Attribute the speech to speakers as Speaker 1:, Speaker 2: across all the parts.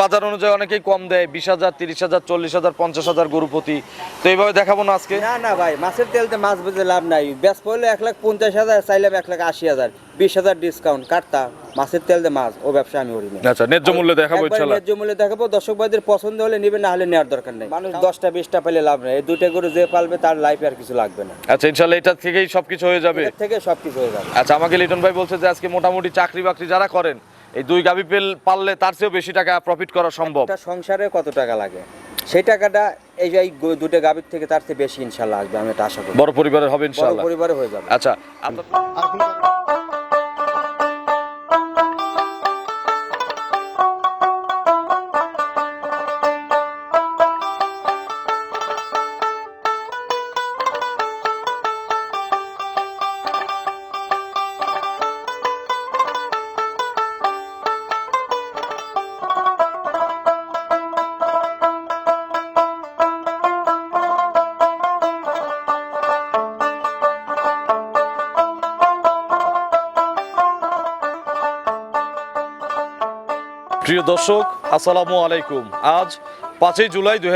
Speaker 1: বাজার অনুযায়ী অনেকেই কম দেয় বিশ হাজার তিরিশ হাজার চল্লিশ হাজার পঞ্চাশ হাজার গরু প্রতি তো এইভাবে দেখাবো না আজকে
Speaker 2: না না ভাই মাছের তেলতে মাছ বুঝে লাভ নাই ব্যাস পড়লে এক লাখ পঞ্চাশ হাজার চাইলে এক লাখ আশি হাজার বিশ হাজার ডিসকাউন্ট কাটতা মাছের তেলতে মাছ ও ব্যবসা আমি করি
Speaker 1: আচ্ছা ন্যায্য মূল্যে দেখাবো
Speaker 2: ন্যায্য মূল্যে দেখাবো দর্শক ভাইদের পছন্দ হলে নেবে না হলে নেওয়ার দরকার নেই মানুষ দশটা বিশটা পেলে লাভ নেই এই দুইটা গরু যে পালবে তার লাইফে আর কিছু লাগবে না
Speaker 1: আচ্ছা ইনশাল্লাহ এটা থেকেই সবকিছু হয়ে যাবে
Speaker 2: থেকে সবকিছু হয়ে যাবে
Speaker 1: আচ্ছা আমাকে লিটন ভাই বলছে যে আজকে মোটামুটি চাকরি বাকরি যারা করেন এই দুই গাভী পেল পাললে তার চেয়েও বেশি টাকা প্রফিট করা সম্ভব
Speaker 2: সংসারে কত টাকা লাগে সেই টাকাটা এই যে দুটো গাভীর থেকে তার চেয়ে বেশি ইনশাল্লাহ আসবে আমি এটা আশা করি
Speaker 1: বড় পরিবারের হবে ইনশাল্লাহ
Speaker 2: পরিবারে হয়ে যাবে
Speaker 1: আচ্ছা প্রিয় দর্শক আসসালামু আলাইকুম আজ পাঁচই জুলাই দুই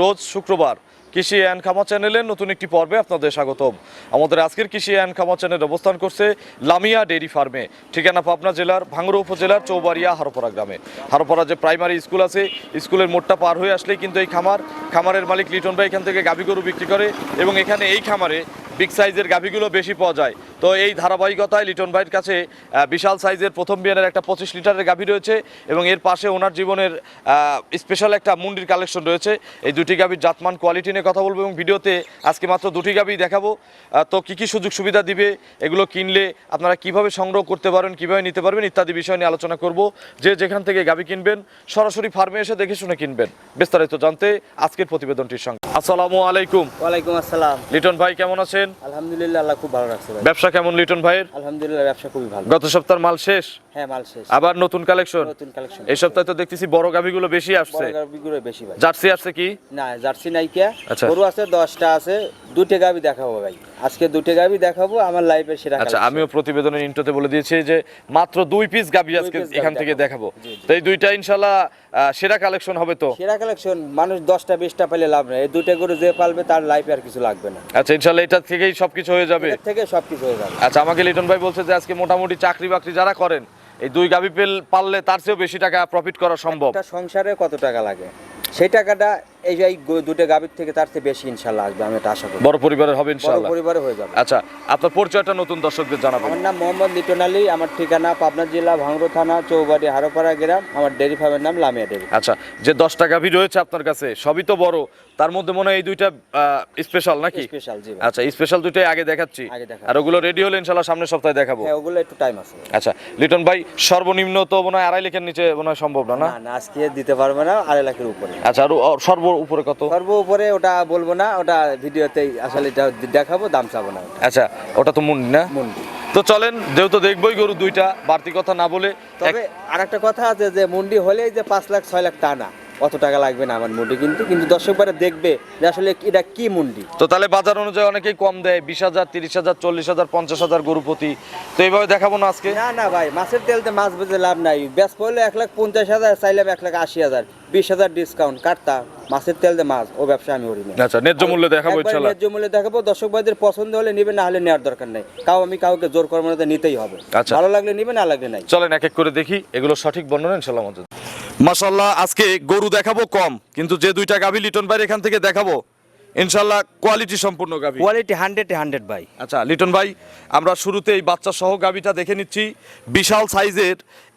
Speaker 1: রোজ শুক্রবার কৃষি অ্যান্ড খামা চ্যানেলের নতুন একটি পর্বে আপনাদের স্বাগতম আমাদের আজকের কৃষি অ্যান্ড খামা চ্যানেল অবস্থান করছে লামিয়া ডেইরি ফার্মে ঠিকানা পাবনা জেলার ভাঙ্গুরা উপজেলার চৌবাড়িয়া হারোপাড়া গ্রামে হারোপাড়া যে প্রাইমারি স্কুল আছে স্কুলের মোড়টা পার হয়ে আসলেই কিন্তু এই খামার খামারের মালিক লিটন ভাই এখান থেকে গাভী গরু বিক্রি করে এবং এখানে এই খামারে বিগ সাইজের গাভিগুলো বেশি পাওয়া যায় তো এই ধারাবাহিকতায় লিটন ভাইয়ের কাছে বিশাল সাইজের প্রথম বিয়ানের একটা পঁচিশ লিটারের গাভি রয়েছে এবং এর পাশে ওনার জীবনের স্পেশাল একটা মুন্ডির কালেকশন রয়েছে এই দুটি গাভির জাতমান কোয়ালিটি নিয়ে কথা বলবো এবং ভিডিওতে আজকে মাত্র দুটি গাভি দেখাবো তো কী কী সুযোগ সুবিধা দিবে এগুলো কিনলে আপনারা কিভাবে সংগ্রহ করতে পারেন কিভাবে নিতে পারবেন ইত্যাদি বিষয় নিয়ে আলোচনা করব যে যেখান থেকে গাভি কিনবেন সরাসরি ফার্মে এসে দেখে শুনে কিনবেন বিস্তারিত জানতে আজকের প্রতিবেদনটির সঙ্গে আসসালামু আলাইকুম
Speaker 2: ওয়ালাইকুম আসসালাম
Speaker 1: লিটন ভাই কেমন আছে আছেন
Speaker 2: আলহামদুলিল্লাহ আল্লাহ খুব ভালো রাখছে ভাই
Speaker 1: ব্যবসা কেমন লিটন ভাইয়ের
Speaker 2: আলহামদুলিল্লাহ ব্যবসা খুবই ভালো
Speaker 1: গত সপ্তাহের মাল শেষ হ্যাঁ মাল শেষ আবার নতুন কালেকশন নতুন কালেকশন এই সপ্তাহে তো দেখতেছি বড় গাভিগুলো বেশি আসছে
Speaker 2: বড় গাভিগুলো বেশি ভাই
Speaker 1: জার্সি আসছে কি
Speaker 2: না জার্সি নাই কে আচ্ছা। গরু আছে 10টা আছে দুটো গাভি দেখা হবে ভাই আজকে দুটো গাবি দেখাবো আমার লাইভে সেরা
Speaker 1: আচ্ছা আমিও প্রতিবেদনের ইন্ট্রোতে বলে দিয়েছি যে মাত্র দুই পিস গাবি আজকে এখান থেকে দেখাবো তো এই দুইটা ইনশাআল্লাহ সেরা কালেকশন হবে তো
Speaker 2: সেরা কালেকশন মানুষ দশটা বিশটা পেলে লাভ নেই এই দুইটা গরু যে পালবে তার লাইফে আর কিছু লাগবে না
Speaker 1: আচ্ছা ইনশাআল্লাহ এটা থেকেই সবকিছু হয়ে যাবে
Speaker 2: থেকে সবকিছু হয়ে যাবে
Speaker 1: আচ্ছা আমাকে লিটন ভাই বলছে যে আজকে মোটামুটি চাকরি বাকরি যারা করেন এই দুই গাবি পেল পারলে তার চেয়েও বেশি টাকা প্রফিট করা সম্ভব
Speaker 2: সংসারে কত টাকা লাগে সেই টাকাটা এই যে দুটো গাভীর থেকে তার থেকে বেশি ইনশাল্লাহ আসবে আমি এটা আশা করি
Speaker 1: বড় পরিবারের হবে ইনশাল্লাহ পরিবারে হয়ে যাবে আচ্ছা আপনার পরিচয়টা নতুন দর্শকদের জানাবেন
Speaker 2: আমার নাম মোহাম্মদ লিটন আলী আমার ঠিকানা পাবনা জেলা ভাঙড়ো থানা চৌবাড়ি হারোপাড়া গ্রাম আমার ডেরি ফার্মের নাম লামিয়া ডেরি
Speaker 1: আচ্ছা যে দশটা গাভী রয়েছে আপনার কাছে সবই তো বড় তার মধ্যে মনে হয় এই দুইটা স্পেশাল নাকি স্পেশাল জি আচ্ছা স্পেশাল দুইটাই আগে দেখাচ্ছি আর ওগুলো রেডি হলে ইনশাল্লাহ সামনের সপ্তাহে দেখাবো
Speaker 2: হ্যাঁ ওগুলো একটু টাইম আছে
Speaker 1: আচ্ছা লিটন ভাই সর্বনিম্ন তো মনে হয় আড়াই লাখের নিচে মনে হয় সম্ভব না
Speaker 2: না আজকে দিতে পারবে না আড়াই লাখের উপরে
Speaker 1: আচ্ছা আর সর্ব উপরে কত
Speaker 2: সর্ব উপরে ওটা বলবো না ওটা ভিডিওতেই আসলে এটা দেখাবো দাম চাবো না
Speaker 1: আচ্ছা ওটা তো মুন্ডি না মুন্ডি তো চলেন যেহেতু দেখবই গরু দুইটা বাড়তি কথা না বলে
Speaker 2: তবে আর একটা কথা আছে যে মুন্ডি হলেই যে পাঁচ লাখ ছয় লাখ তা না অত টাকা লাগবে না আমার মুন্ডি কিন্তু কিন্তু দর্শক বারে দেখবে যে আসলে এটা কি মুন্ডি
Speaker 1: তো তাহলে বাজার অনুযায়ী অনেকেই কম দেয় বিশ হাজার তিরিশ হাজার চল্লিশ হাজার পঞ্চাশ হাজার গরু প্রতি তো এইভাবে দেখাবো না আজকে
Speaker 2: না না ভাই মাছের তেলতে মাছ বেঁচে লাভ নাই ব্যাস পড়লে এক লাখ পঞ্চাশ হাজার চাইলাম এক লাখ আশি হাজার বিশ হাজার ডিসকাউন্ট কাটতা মাছের তেল দিয়ে মাছ ও ব্যবসা আমি করি
Speaker 1: আচ্ছা ন্যায্য মূল্যে দেখাবো ইনশাআল্লাহ
Speaker 2: ন্যায্য মূল্যে দেখাবো দর্শক ভাইদের পছন্দ হলে নেবে না হলে নেওয়ার দরকার নাই কাউ আমি কাউকে জোর করব না নিতেই হবে আচ্ছা ভালো লাগলে নেবে না লাগলে নাই
Speaker 1: চলেন এক এক করে দেখি এগুলো সঠিক বর্ণনা ইনশাআল্লাহ মাসাল্লাহ আজকে গরু দেখাবো কম কিন্তু যে দুইটা গাভী লিটন ভাইয়ের এখান থেকে দেখাবো ইনশাল্লাহ কোয়ালিটি সম্পূর্ণ গাভী
Speaker 2: কোয়ালিটি হান্ড্রেড হান্ড্রেড ভাই
Speaker 1: আচ্ছা লিটন ভাই আমরা শুরুতে এই বাচ্চা সহ গাভীটা দেখে নিচ্ছি বিশাল সাইজের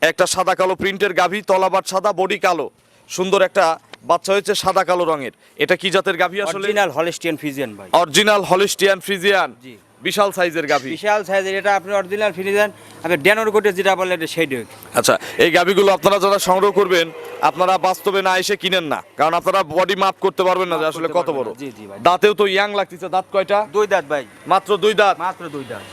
Speaker 1: একটা সাদা কালো প্রিন্টের গাভী তলাবার সাদা বডি কালো সুন্দর একটা বাচ্চা হয়েছে সাদা কালো রঙের এটা কি জাতের গাভী আসলে
Speaker 2: অরিজিনাল হলিস্টিয়ান ফ্রিজিয়ান ভাই
Speaker 1: অরিজিনাল হলিস্টিয়ান ফ্রিজিয়ান জি বিশাল সাইজের গাভী
Speaker 2: বিশাল সাইজের এটা আপনি অরিজিনাল ফ্রিজান আপনি ড্যানোর কোটে যেটা বলে এটা সেই
Speaker 1: আচ্ছা এই গাভীগুলো আপনারা যারা সংগ্রহ করবেন আপনারা বাস্তবে না এসে কিনেন না কারণ আপনারা বডি মাপ করতে পারবেন না যে আসলে কত বড় দাঁতেও তো ইয়াং লাগতেছে দাঁত কয়টা দুই দাঁত ভাই মাত্র দুই দাঁত মাত্র দুই দাঁত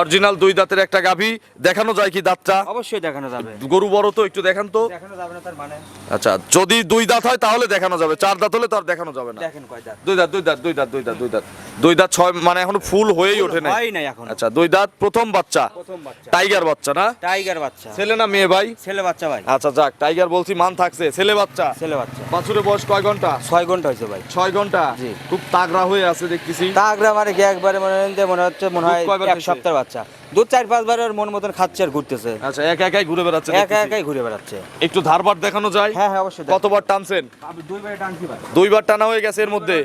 Speaker 1: অরিজিনাল দুই দাঁতের একটা গাভী দেখানো যায় কি দাঁতটা
Speaker 2: অবশ্যই দেখানো যাবে
Speaker 1: গরু বড় তো একটু দেখান তো
Speaker 2: দেখানো যাবে না তার মানে
Speaker 1: আচ্ছা যদি দুই দাঁত হয় তাহলে দেখানো যাবে চার দাঁত হলে তার দেখানো যাবে না দেখেন কয় দাঁত দুই দাঁত দুই দাঁত দুই দাঁত দুই দাঁত দুই দাঁত দুই দাঁত ছয় মানে এখন ফুল হয়েই ওঠে না হয় না এখন আচ্ছা দুই দাঁত প্রথম বাচ্চা প্রথম বাচ্চা টাইগার বাচ্চা না
Speaker 2: টাইগার বাচ্চা
Speaker 1: ছেলে না মেয়ে ভাই ছেলে বাচ্চা ভাই আচ্ছা যাক টাইগার বলছি মান থাকছে ছেলে বাচ্চা ছেলে বাচ্চা বাছুরে বয়স কয় ঘন্টা
Speaker 2: ছয় ঘন্টা হয়েছে ভাই
Speaker 1: ছয় ঘন্টা খুব তাগড়া হয়ে আছে দেখতেছি
Speaker 2: তাগড়া মানে কি একবারে মনে মনে হচ্ছে মনে হয় এক সপ্তাহ বাচ্চা দুধ চার পাঁচ বারের মন মতন খাচ্ছে আর ঘুরতেছে
Speaker 1: আচ্ছা একা একাই ঘুরে বেড়াচ্ছে
Speaker 2: একা একাই ঘুরে বেড়াচ্ছে
Speaker 1: একটু ধারবার দেখানো যায় হ্যাঁ হ্যাঁ অবশ্যই কতবার টানছেন দুইবার টানছি দুইবার টানা হয়ে গেছে এর মধ্যে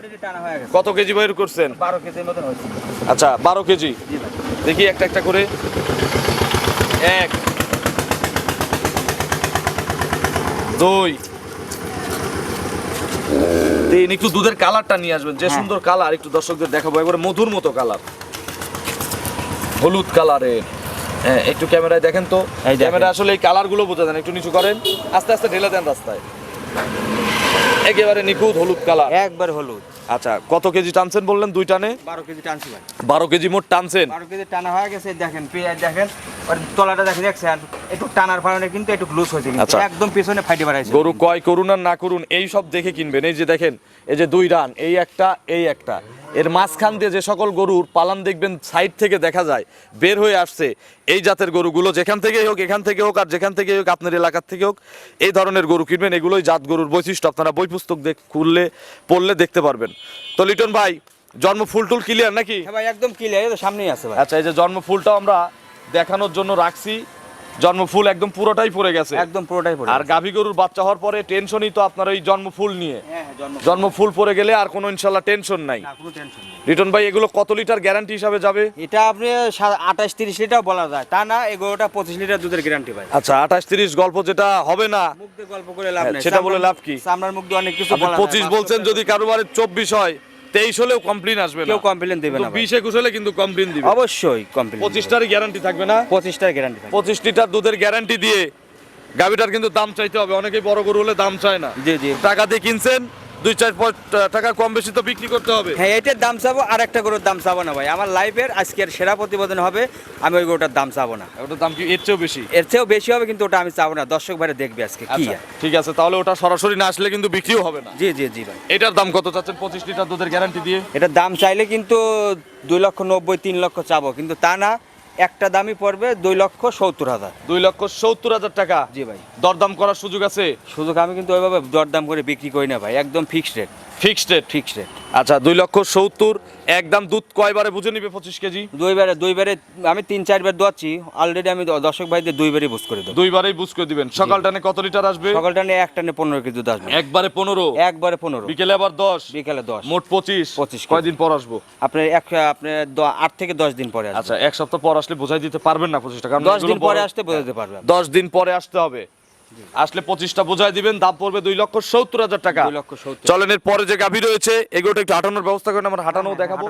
Speaker 1: কত কেজি বের করছেন
Speaker 2: বারো কেজির মতন হয়েছে
Speaker 1: আচ্ছা বারো কেজি দেখি একটা একটা করে এক দুই তিন একটু দুধের কালারটা নিয়ে আসবেন যে হ্যাঁ। সুন্দর কালার একটু দর্শকদের দেখাবো একবারে মধুর মতো কালার হলুদ কালারের হ্যাঁ একটু ক্যামেরায় দেখেন তো ক্যামেরা আসলে এই কালারগুলো বোঝা যান একটু নিচু করেন আস্তে আস্তে ঢেলে দেন রাস্তায় একেবারে নিখুঁত হলুদ কালার একবার হলুদ আচ্ছা কত কেজি টানছেন বললেন দুই টানে
Speaker 2: বারো কেজি টানছি ভাই
Speaker 1: বারো কেজি মোট টানছেন
Speaker 2: বারো কেজি টানা হয়ে গেছে দেখেন পেঁয়াজ দেখেন তলাটা দেখে দেখছেন একটু টানার কারণে কিন্তু একটু লুজ হয়েছে কিন্তু আচ্ছা। একদম পিছনে ফাইটে বেড়াইছে
Speaker 1: গরু কয় করুন আর না করুন এই সব দেখে কিনবেন এই যে দেখেন এই যে দুই রান এই একটা এই একটা এর মাঝখান দিয়ে যে সকল গরুর পালান দেখবেন সাইড থেকে দেখা যায় বের হয়ে আসছে এই জাতের গরুগুলো যেখান থেকেই হোক এখান থেকে হোক আর যেখান থেকেই হোক আপনার এলাকার থেকে হোক এই ধরনের গরু কিনবেন এগুলোই জাত গরুর বৈশিষ্ট্য আপনারা বই পুস্তক খুললে পড়লে দেখতে পারবেন তো লিটন ভাই জন্ম ফুলটুল ক্লিয়ার নাকি
Speaker 2: হ্যাঁ ভাই একদম ক্লিয়ার সামনেই আছে
Speaker 1: আচ্ছা এই যে জন্ম ফুলটা আমরা দেখানোর জন্য রাখছি জন্মফুল একদম পুরোটাই পড়ে গেছে
Speaker 2: একদম পুরোটাই পড়ে
Speaker 1: আর গাভী গরুর বাচ্চা হওয়ার পরে টেনশনই তো আপনার ওই জন্মফুল নিয়ে
Speaker 2: হ্যাঁ, হ্যাঁ, জন্মফুল পড়ে গেলে আর কোনো ইনশাল্লাহ টেনশন নাই
Speaker 1: রিটন ভাই এগুলো কত লিটার গ্যারান্টি হিসাবে যাবে
Speaker 2: এটা আপনি আঠাশ তিরিশ লিটার বলা যায় তা না এগুলোটা পঁচিশ লিটার দুধের গ্যারান্টি ভাই
Speaker 1: আচ্ছা আঠাশ তিরিশ গল্প যেটা হবে না
Speaker 2: গল্প করে লাভ হ্যাঁ,
Speaker 1: সেটা বলে লাভ কি
Speaker 2: আপনার মুখ দিয়ে অনেক কিছু
Speaker 1: পঁচিশ বলছেন যদি কারোবারের চব্বিশ হয় তেইশ হলেও কমপ্লেন আসবে
Speaker 2: কেউ কমপ্লেন দেবে না
Speaker 1: বিশ একুশ হলে কিন্তু কমপ্লেন দিবে
Speaker 2: অবশ্যই কমপ্লেন
Speaker 1: পঁচিশটার গ্যারান্টি থাকবে না
Speaker 2: পঁচিশটার গ্যারান্টি
Speaker 1: পঁচিশ লিটার দুধের গ্যারান্টি দিয়ে গাভিটার কিন্তু দাম চাইতে হবে অনেকেই বড় গরু হলে দাম চায় না জি জি টাকা দিয়ে কিনছেন দুই চার টাকা কম বেশি তো বিক্রি করতে হবে
Speaker 2: হ্যাঁ এটার দাম চাবো আর একটা গরুর দাম চাবো না ভাই আমার লাইফের আজকের সেরা প্রতিবেদন হবে আমি ওই গরুটার দাম চাবো না
Speaker 1: ওটার দাম কি এর চেয়েও বেশি
Speaker 2: এর চেয়েও বেশি হবে কিন্তু ওটা আমি চাবো না দর্শক ভাইরে দেখবে আজকে কি আচ্ছা,
Speaker 1: ঠিক আছে তাহলে ওটা সরাসরি না আসলে কিন্তু বিক্রিও হবে না জি জি জি ভাই এটার দাম কত চাচ্ছেন পঁচিশ লিটার দুধের গ্যারান্টি দিয়ে
Speaker 2: এটার দাম চাইলে কিন্তু দুই লক্ষ নব্বই তিন লক্ষ চাবো কিন্তু তা না একটা দামি পড়বে দুই লক্ষ সত্তর হাজার
Speaker 1: দুই লক্ষ সত্তর হাজার টাকা জি ভাই দরদাম করার সুযোগ আছে
Speaker 2: সুযোগ আমি কিন্তু ওইভাবে দরদাম করে বিক্রি করি না ভাই একদম fixed rate fixed rate fixed rate
Speaker 1: আচ্ছা দুই লক্ষ সত্তর একদম দুধ কয়বারে বুঝে নিবে পঁচিশ কেজি
Speaker 2: দুইবারে দুইবারে আমি তিন চারবার দোয়াচ্ছি অলরেডি আমি দর্শক ভাইদের দুইবারই বুঝ করে দেবো
Speaker 1: দুইবারেই বুঝ করে দিবেন সকাল টানে কত লিটার আসবে
Speaker 2: সকাল টানে এক টানে পনেরো কেজি দুধ আসবে
Speaker 1: একবারে পনেরো একবারে পনেরো বিকেলে আবার দশ বিকেলে দশ মোট পঁচিশ
Speaker 2: পঁচিশ কয়দিন পর আসবো আপনার এক আপনার আট থেকে দশ দিন পরে
Speaker 1: আচ্ছা এক সপ্তাহ পর আসলে বোঝাই দিতে পারবেন না পঁচিশটা কারণ
Speaker 2: দশ দিন পরে বড়- আসতে বোঝাতে পারবে
Speaker 1: দশ দিন পরে আসতে হবে আসলে পঁচিশটা বোঝাই দিবেন দাম পড়বে দুই লক্ষ সত্তর হাজার টাকা চলেন এর পরে যে গাভী রয়েছে এগুলো একটু হাঁটানোর ব্যবস্থা করেন আমরা হ্যাঁ, হ্যাঁ, হাঁটানো দেখাবো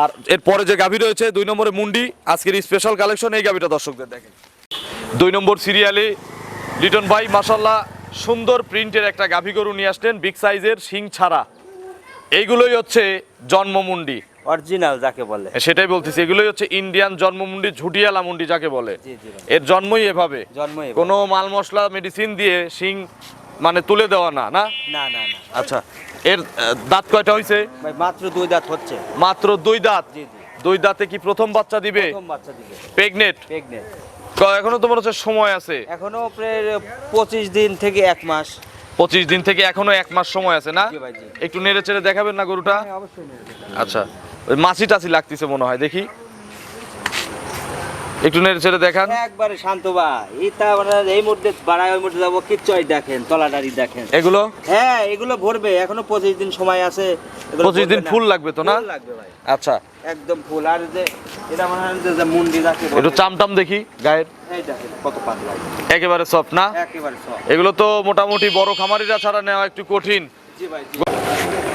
Speaker 1: আর এর পরে যে গাভী রয়েছে দুই নম্বরে মুন্ডি আজকের স্পেশাল কালেকশন এই গাভীটা দর্শকদের দেখেন দুই নম্বর সিরিয়ালে লিটন ভাই মাসাল্লাহ সুন্দর প্রিন্টের একটা গাভী গরু নিয়ে আসলেন বিগ সাইজের শিং ছাড়া এইগুলোই হচ্ছে জন্ম মুন্ডি
Speaker 2: অরিজিনাল যাকে বলে হ্যাঁ,
Speaker 1: সেটাই বলতেছি এগুলোই হচ্ছে ইন্ডিয়ান জন্মমুন্ডি ঝুটিয়ালা মুন্ডি যাকে বলে এর জন্মই এভাবে জন্মই কোনো মাল মশলা মেডিসিন দিয়ে শিং মানে তুলে দেওয়া না না না না আচ্ছা এর দাঁত কয়টা হইছে
Speaker 2: ভাই মাত্র দুই দাঁত হচ্ছে
Speaker 1: মাত্র দুই দাঁত জি জি দুই দাঁতে কি প্রথম বাচ্চা দিবে প্রথম বাচ্চা দিবে প্রেগনেট প্রেগনেট এখনো তোমার হচ্ছে সময় আছে
Speaker 2: এখনো প্রায় পঁচিশ দিন থেকে এক মাস
Speaker 1: পঁচিশ দিন থেকে এখনো এক মাস সময় আছে না একটু নেড়ে চেড়ে দেখাবেন না গরুটা
Speaker 2: হ্যাঁ,
Speaker 1: আচ্ছা মাছি টাছি লাগতেছে মনে হয় দেখি একটু নেড়ে ছেড়ে দেখান
Speaker 2: একবারে শান্ত ভাই এটা আপনারা এই মুহূর্তে বাড়াই ওই মুহূর্তে যাবো কিচ্ছুই দেখেন তলাটারি দেখেন এগুলো হ্যাঁ এগুলো ভরবে এখনো পঁচিশ দিন সময় আছে
Speaker 1: পঁচিশ দিন ফুল লাগবে তো না লাগবে ভাই আচ্ছা
Speaker 2: একদম ফুল আর যে এটা মনে হয় যে মুন্ডি রাখে
Speaker 1: একটু চামটাম দেখি গায়ের কত পাতলা একেবারে সফট না একেবারে সফট এগুলো তো মোটামুটি বড় খামারিরা ছাড়া নেওয়া একটু কঠিন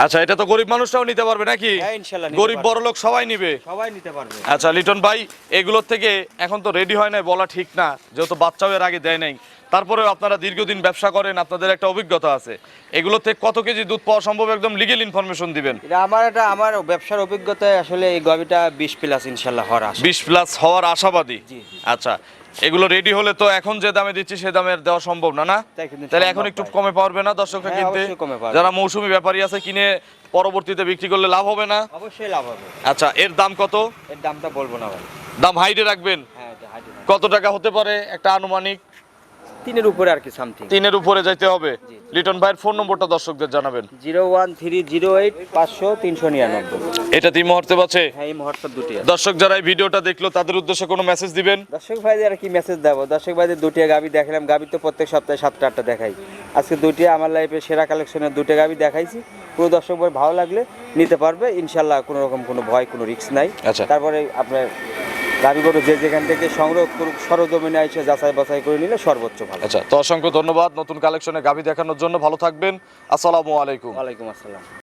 Speaker 1: আচ্ছা এটা তো গরিব মানুষরাও নিতে পারবে নাকি হ্যাঁ, গরিব বড় লোক সবাই নিবে
Speaker 2: সবাই নিতে পারবে
Speaker 1: আচ্ছা লিটন ভাই এগুলোর থেকে এখন তো রেডি হয় নাই বলা ঠিক না যেহেতু বাচ্চাও এর আগে দেয় নাই তারপরেও আপনারা দীর্ঘদিন ব্যবসা করেন আপনাদের একটা অভিজ্ঞতা আছে এগুলো থেকে কত কেজি দুধ পাওয়া সম্ভব একদম লিগেল ইনফরমেশন দিবেন
Speaker 2: আমার এটা আমার ব্যবসার অভিজ্ঞতায় আসলে এই গবিটা বিশ প্লাস ইনশাল্লাহ হওয়ার
Speaker 1: বিশ প্লাস হওয়ার আশাবাদী আচ্ছা এগুলো রেডি হলে তো এখন যে দামে দিচ্ছি সে দামে দেওয়া সম্ভব না না তাহলে এখন একটু কমে পারবে না দর্শকরা হ্যাঁ,
Speaker 2: কিনতে
Speaker 1: যারা মৌসুমি ব্যাপারী আছে কিনে পরবর্তীতে বিক্রি করলে লাভ হবে না
Speaker 2: অবশ্যই লাভ হবে
Speaker 1: আচ্ছা এর দাম কত
Speaker 2: এর দামটা বলবো না ভাই
Speaker 1: দাম হাইটে রাখবেন হ্যাঁ, কত টাকা হতে পারে একটা আনুমানিক
Speaker 2: তিনের উপরে আর কি সামথিং
Speaker 1: তিনের উপরে যাইতে হবে লিটন ভাইয়ের ফোন নম্বরটা দর্শকদের জানাবেন
Speaker 2: zero one three zero eight পাঁচশো তিনশো নিরানব্বই
Speaker 1: এটা দুই হোয়াটসঅ্যাপ আছে
Speaker 2: হ্যাঁ এই হোয়াটসঅ্যাপ দুটি
Speaker 1: দর্শক যারা এই ভিডিওটা দেখলো তাদের উদ্দেশ্যে কোনো মেসেজ দিবেন
Speaker 2: দর্শক ভাইদের আর কি মেসেজ দেবো দর্শক ভাইদের দুটি গাবি দেখলাম গাবি তো প্রত্যেক সপ্তাহে সাতটা আটটা দেখাই আজকে দুটি আমার লাইফে সেরা কালেকশনের দুটো গাবি দেখাইছি পুরো দর্শক ভাই ভালো লাগলে নিতে পারবে ইনশাল্লাহ কোনো রকম কোনো ভয় কোনো রিস্ক নাই আচ্ছা তারপরে আপনার দাবি করো যে যেখান থেকে সংগ্রহ করুক সরজমিনে এসে যাচাই বাছাই করে নিলে সর্বোচ্চ ভালো
Speaker 1: আচ্ছা তো অসংখ্য ধন্যবাদ নতুন কালেকশনে গাভী দেখানোর জন্য ভালো থাকবেন আসসালামু আলাইকুম
Speaker 2: আলাইকুম আসসালাম